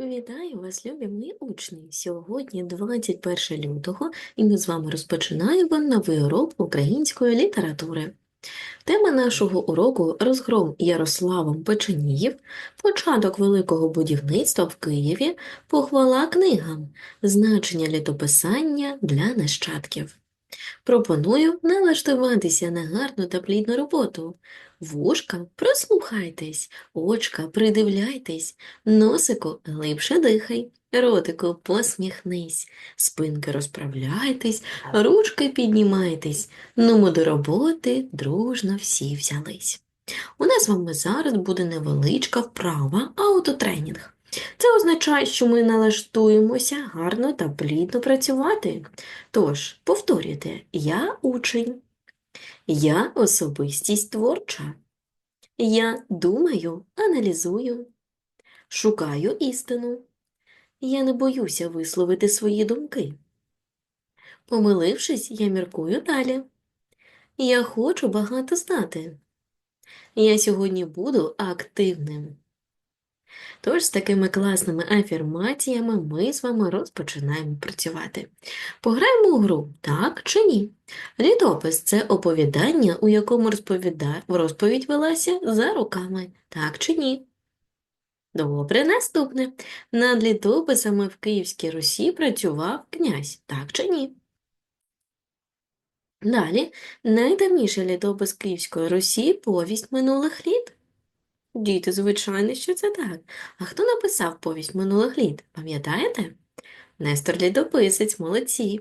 Вітаю вас, любі мої учні! Сьогодні 21 лютого, і ми з вами розпочинаємо новий урок української літератури. Тема нашого уроку розгром Ярославом Печеніїв, початок великого будівництва в Києві, похвала книгам, значення літописання для нащадків. Пропоную налаштуватися на гарну та плідну роботу. Вушка, прослухайтесь, очка, придивляйтесь, носику глибше дихай, ротику посміхнись, спинки розправляйтесь, ручки піднімайтесь, нумо до роботи дружно всі взялись. У нас з вами зараз буде невеличка вправа аутотренінг. Це означає, що ми налаштуємося гарно та плідно працювати. Тож, повторюйте, я учень. Я особистість творча. Я думаю, аналізую, шукаю істину. Я не боюся висловити свої думки. Помилившись, я міркую далі. Я хочу багато знати. Я сьогодні буду активним. Тож з такими класними афірмаціями ми з вами розпочинаємо працювати. Пограємо у гру, так чи ні? Літопис це оповідання, у якому розповіда... розповідь велася за руками, так чи ні? Добре, наступне. Над літописами в Київській Русі працював князь, так чи ні? Далі, найдавніший літопис Київської Русі – повість минулих літ. Діти, звичайно, що це так. А хто написав повість минулих літ? Пам'ятаєте? Нестор Літописець, молодці.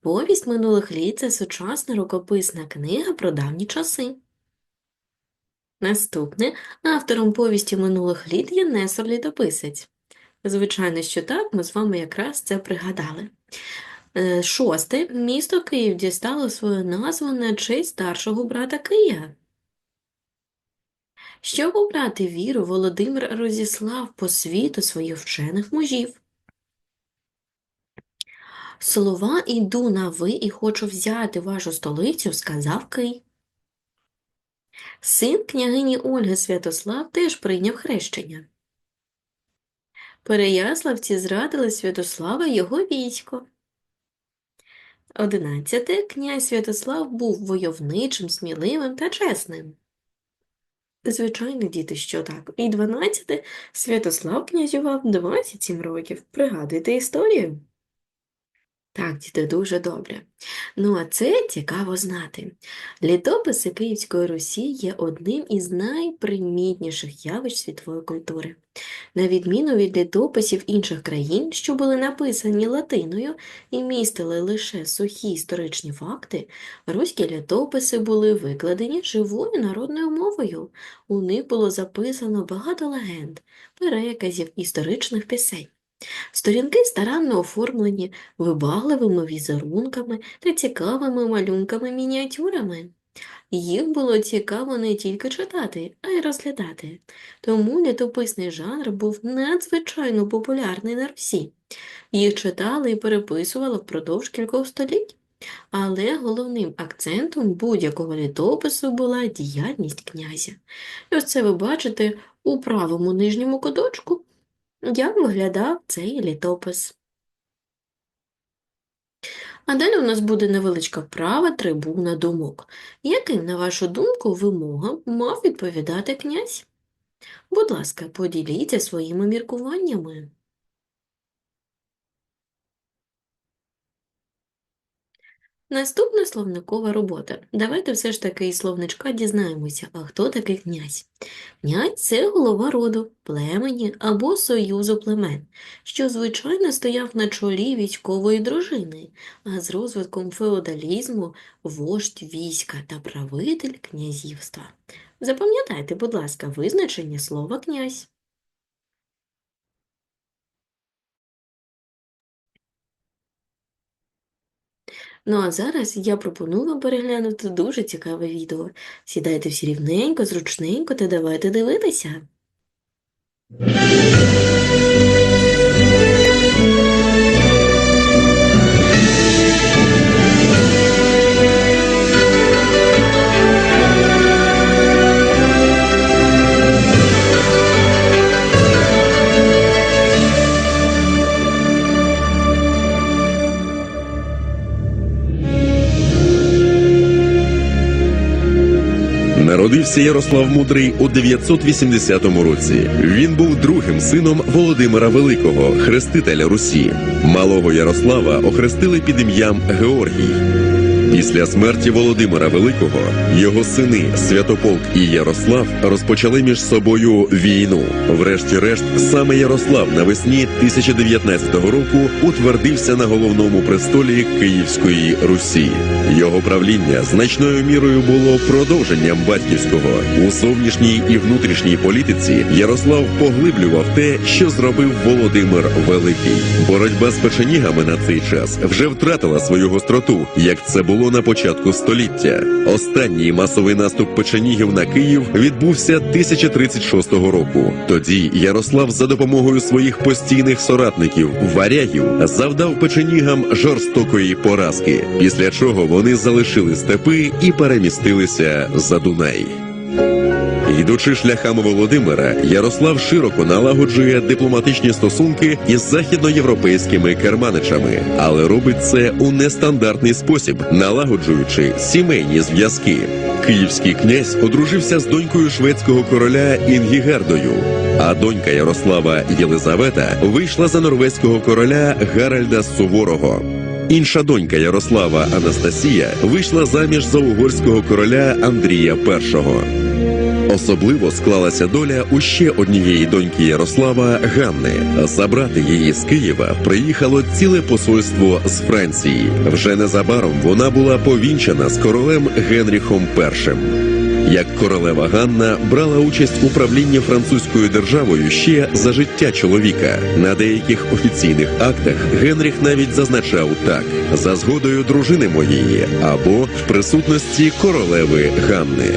Повість минулих літ це сучасна рукописна книга про давні часи. Наступне автором повісті минулих літ є Нестор Літописець. Звичайно, що так, ми з вами якраз це пригадали. Е, Шосте. Місто Київ дістало свою назву на честь старшого брата Кия. Щоб обрати віру, Володимир розіслав по світу своїх вчених мужів. Слова «Іду на ви і хочу взяти вашу столицю» сказав Кий. Син княгині Ольги Святослав теж прийняв хрещення. Переяславці зрадили Святослава його військо. Одинадцяте. Князь Святослав був войовничим, сміливим та чесним. Звичайно, діти, що так. І 12 Святослав князював 27 років. Пригадуйте історію? Так, діти, дуже добре. Ну, а це цікаво знати. Літописи Київської Русі є одним із найпримітніших явищ світової культури. На відміну від літописів інших країн, що були написані латиною і містили лише сухі історичні факти, руські літописи були викладені живою народною мовою. У них було записано багато легенд, переказів історичних пісень. Сторінки старанно оформлені вибагливими візерунками та цікавими малюнками-мініатюрами. Їх було цікаво не тільки читати, а й розглядати. Тому літописний жанр був надзвичайно популярний на Русі. Їх читали і переписували впродовж кількох століть. Але головним акцентом будь-якого літопису була діяльність князя. І ось це ви бачите у правому нижньому куточку як виглядав цей літопис. А далі у нас буде невеличка вправа трибуна думок. Яким, на вашу думку, вимогам мав відповідати князь? Будь ласка, поділіться своїми міркуваннями. Наступна словникова робота. Давайте все ж таки із словничка дізнаємося, а хто такий князь. Князь – це голова роду, племені або союзу племен, що, звичайно, стояв на чолі військової дружини, а з розвитком феодалізму – вождь війська та правитель князівства. Запам'ятайте, будь ласка, визначення слова князь. Ну а зараз я пропоную вам переглянути дуже цікаве відео. Сідайте всі рівненько, зручненько та давайте дивитися. Народився Ярослав Мудрий у 980 році. Він був другим сином Володимира Великого, хрестителя Русі. Малого Ярослава охрестили під ім'ям Георгій. Після смерті Володимира Великого його сини Святополк і Ярослав розпочали між собою війну. Врешті-решт, саме Ярослав навесні 1019 року утвердився на головному престолі Київської Русі. Його правління значною мірою було продовженням батьківського у зовнішній і внутрішній політиці. Ярослав поглиблював те, що зробив Володимир Великий. Боротьба з печенігами на цей час вже втратила свою гостроту, як це було на початку століття. Останній масовий наступ печенігів на Київ відбувся 1036 року. Тоді Ярослав за допомогою своїх постійних соратників варягів завдав печенігам жорстокої поразки, після чого вони залишили степи і перемістилися за Дунай. Йдучи шляхами Володимира, Ярослав широко налагоджує дипломатичні стосунки із західноєвропейськими керманичами, але робить це у нестандартний спосіб, налагоджуючи сімейні зв'язки. Київський князь одружився з донькою шведського короля Інгігердою, а донька Ярослава Єлизавета вийшла за норвезького короля Гаральда Суворого. Інша донька Ярослава Анастасія вийшла заміж за угорського короля Андрія І. Особливо склалася доля у ще однієї доньки Ярослава Ганни. Забрати її з Києва приїхало ціле посольство з Франції. Вже незабаром вона була повінчана з королем Генріхом І. Як королева Ганна брала участь у правлінні французькою державою ще за життя чоловіка. На деяких офіційних актах Генріх навіть зазначав так: за згодою дружини моєї або в присутності королеви Ганни.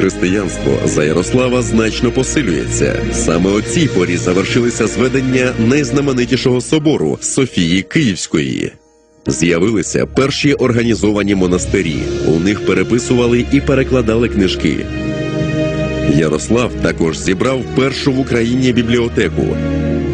Християнство за Ярослава значно посилюється. Саме о цій порі завершилися зведення найзнаменитішого собору Софії Київської. З'явилися перші організовані монастирі. У них переписували і перекладали книжки. Ярослав також зібрав першу в Україні бібліотеку.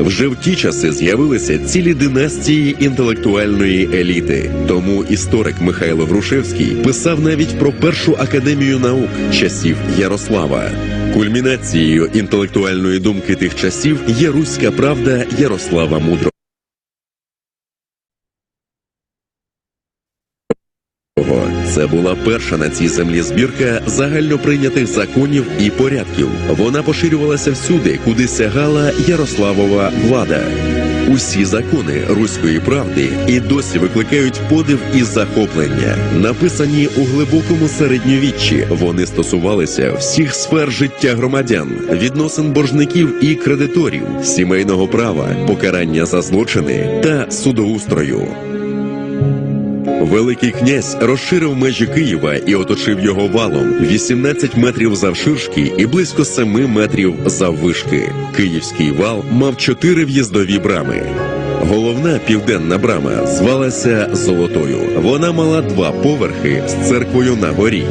Вже в ті часи з'явилися цілі династії інтелектуальної еліти. Тому історик Михайло Грушевський писав навіть про першу академію наук часів Ярослава. Кульмінацією інтелектуальної думки тих часів є руська правда Ярослава Мудрого. Це була перша на цій землі збірка загальноприйнятих законів і порядків. Вона поширювалася всюди, куди сягала Ярославова влада. Усі закони руської правди і досі викликають подив і захоплення. Написані у глибокому середньовіччі, вони стосувалися всіх сфер життя громадян, відносин боржників і кредиторів, сімейного права, покарання за злочини та судоустрою. Великий князь розширив межі Києва і оточив його валом 18 метрів завширшки і близько 7 метрів заввишки. Київський вал мав чотири в'їздові брами. Головна південна брама звалася Золотою. Вона мала два поверхи з церквою на горі.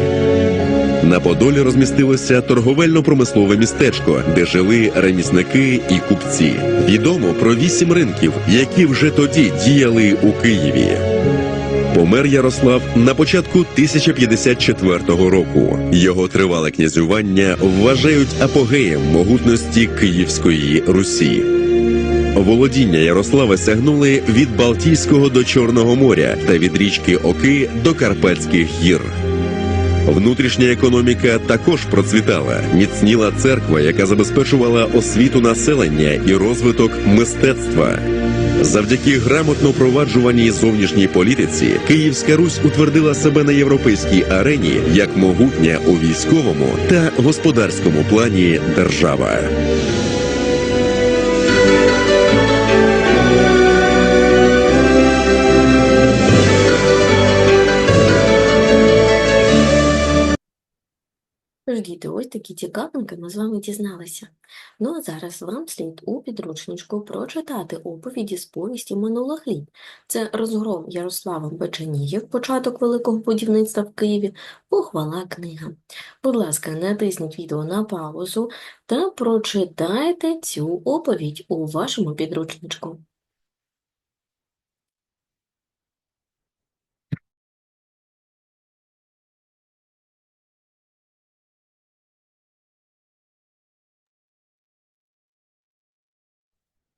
На Подолі розмістилося торговельно-промислове містечко, де жили ремісники і купці. Відомо про вісім ринків, які вже тоді діяли у Києві. Помер Ярослав на початку 1054 року. Його тривале князювання вважають апогеєм могутності Київської Русі. Володіння Ярослава сягнули від Балтійського до Чорного моря та від річки Оки до Карпатських гір. Внутрішня економіка також процвітала. Міцніла церква, яка забезпечувала освіту населення і розвиток мистецтва. Завдяки грамотно проваджуваній зовнішній політиці Київська Русь утвердила себе на європейській арені як могутня у військовому та господарському плані держава. Тож, діти, ось такі цікавинки ми з вами дізналися. Ну а зараз вам слід у підручничку прочитати оповіді з повісті минулих літ. Це розгром Ярославом Печенігів, початок великого будівництва в Києві, похвала книга. Будь ласка, натисніть відео на паузу та прочитайте цю оповідь у вашому підручничку.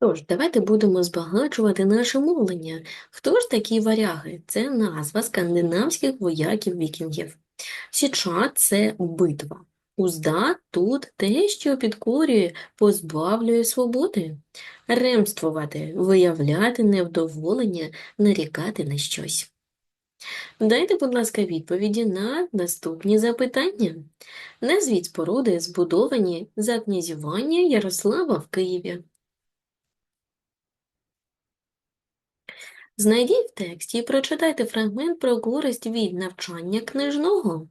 Тож, давайте будемо збагачувати наше мовлення. Хто ж такі варяги? Це назва скандинавських вояків-вікінгів. Січа – це битва. Узда тут те, що підкорює, позбавлює свободи. Ремствувати – виявляти невдоволення, нарікати на щось. Дайте, будь ласка, відповіді на наступні запитання. Назвіть споруди, збудовані за князювання Ярослава в Києві. Знайдіть в тексті і прочитайте фрагмент про користь від навчання книжного.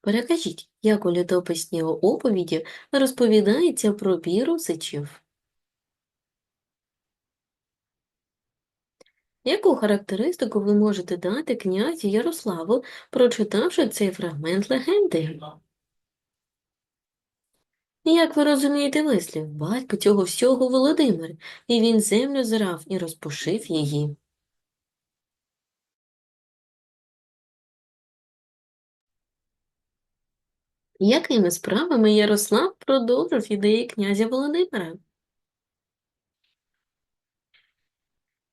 Перекажіть, як у літописній оповіді розповідається про віру сичів. Яку характеристику ви можете дати князю Ярославу, прочитавши цей фрагмент легенди? Як ви розумієте вислів, батько цього всього Володимир, і він землю зрав і розпушив її. Якими справами Ярослав продовжив ідеї князя Володимира?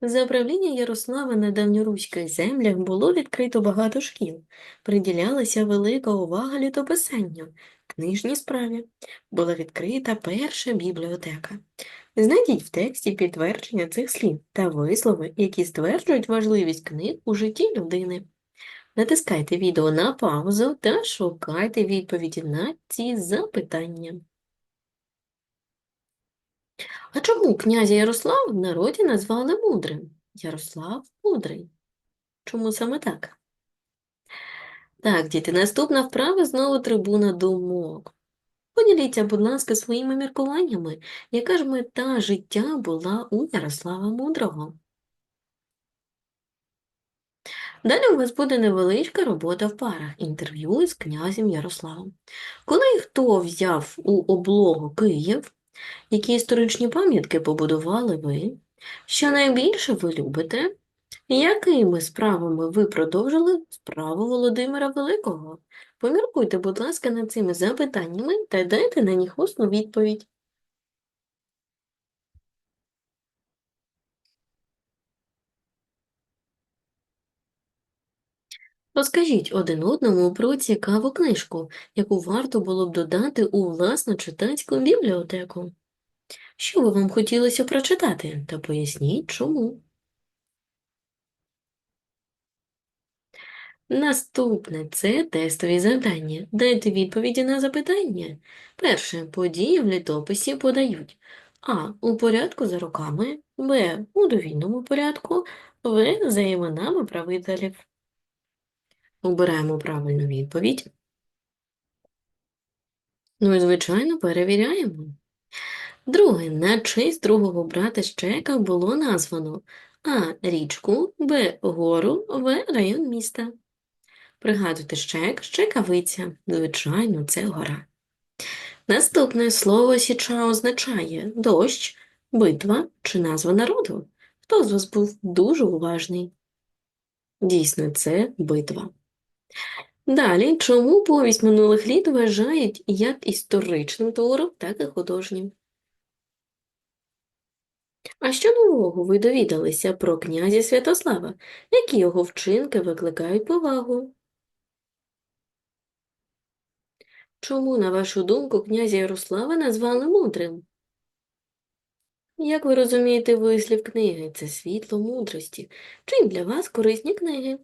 За правління Ярослава на давньоруських землях було відкрито багато шкіл, приділялася велика увага літописанню, книжній справі. Була відкрита перша бібліотека. Знайдіть в тексті підтвердження цих слів та вислови, які стверджують важливість книг у житті людини. Натискайте відео на паузу та шукайте відповіді на ці запитання. А чому князя Ярослава в народі назвали мудрим? Ярослав мудрий. Чому саме так? Так, діти, наступна вправа знову трибуна думок. Поділіться, будь ласка, своїми міркуваннями, яка ж мета життя була у Ярослава Мудрого? Далі у вас буде невеличка робота в парах, інтерв'ю із князем Ярославом. Коли і хто взяв у облогу Київ, які історичні пам'ятки побудували ви? Що найбільше ви любите? Якими справами ви продовжили справу Володимира Великого? Поміркуйте, будь ласка, над цими запитаннями та дайте на них усну відповідь. Розкажіть один одному про цікаву книжку, яку варто було б додати у власну читацьку бібліотеку. Що би вам хотілося прочитати, та поясніть чому. Наступне це тестові завдання. Дайте відповіді на запитання. Перше. Події в літописі подають А. У порядку за роками, Б. У довільному порядку, В. За іменами правителів. Обираємо правильну відповідь. Ну і, звичайно, перевіряємо. Друге, на честь другого брата Щека було названо А. Річку, Б. Гору, В. Район міста. Пригадуйте Щек, Щекавиця. Звичайно, це гора. Наступне слово січа означає дощ, битва чи назва народу. Хто з вас був дуже уважний? Дійсно, це битва. Далі, чому повість минулих літ вважають як історичним твором, так і художнім? А що нового ви довідалися про князя Святослава? Які його вчинки викликають повагу? Чому, на вашу думку, князя Ярослава назвали мудрим? Як ви розумієте вислів книги? Це світло мудрості. Чим для вас корисні книги?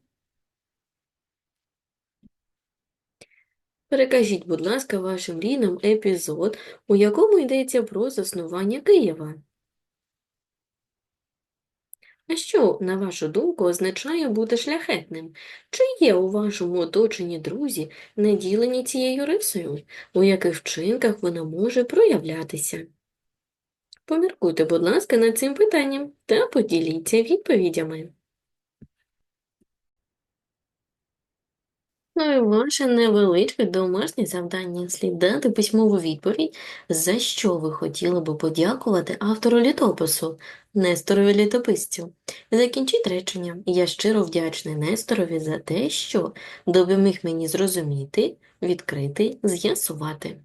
Перекажіть, будь ласка, вашим рідним епізод, у якому йдеться про заснування Києва. А що, на вашу думку, означає бути шляхетним? Чи є у вашому оточенні друзі, наділені цією рисою, у яких вчинках вона може проявлятися? Поміркуйте, будь ласка, над цим питанням та поділіться відповідями. Ну і ваше невеличке домашнє завдання слід дати письмову відповідь, за що ви хотіли би подякувати автору літопису, Несторові літописцю. Закінчіть речення. Я щиро вдячний Несторові за те, що допоміг мені зрозуміти, відкрити, з'ясувати.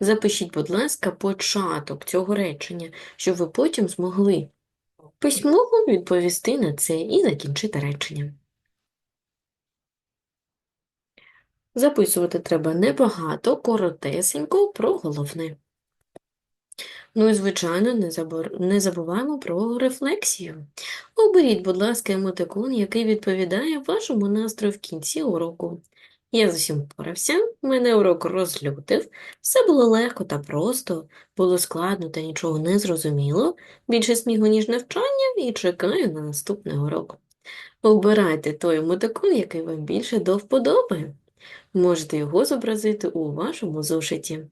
Запишіть, будь ласка, початок цього речення, щоб ви потім змогли письмово відповісти на це і закінчити речення. Записувати треба небагато, коротесенько про головне. Ну і, звичайно, не забор- забуваємо про рефлексію. Оберіть, будь ласка, емотикон, який відповідає вашому настрою в кінці уроку. Я з усім впорався, мене урок розлютив, все було легко та просто, було складно та нічого не зрозуміло, більше сміху, ніж навчання, і чекаю на наступний урок. Обирайте той емотикон, який вам більше до вподоби. Можете його зобразити у вашому зошиті.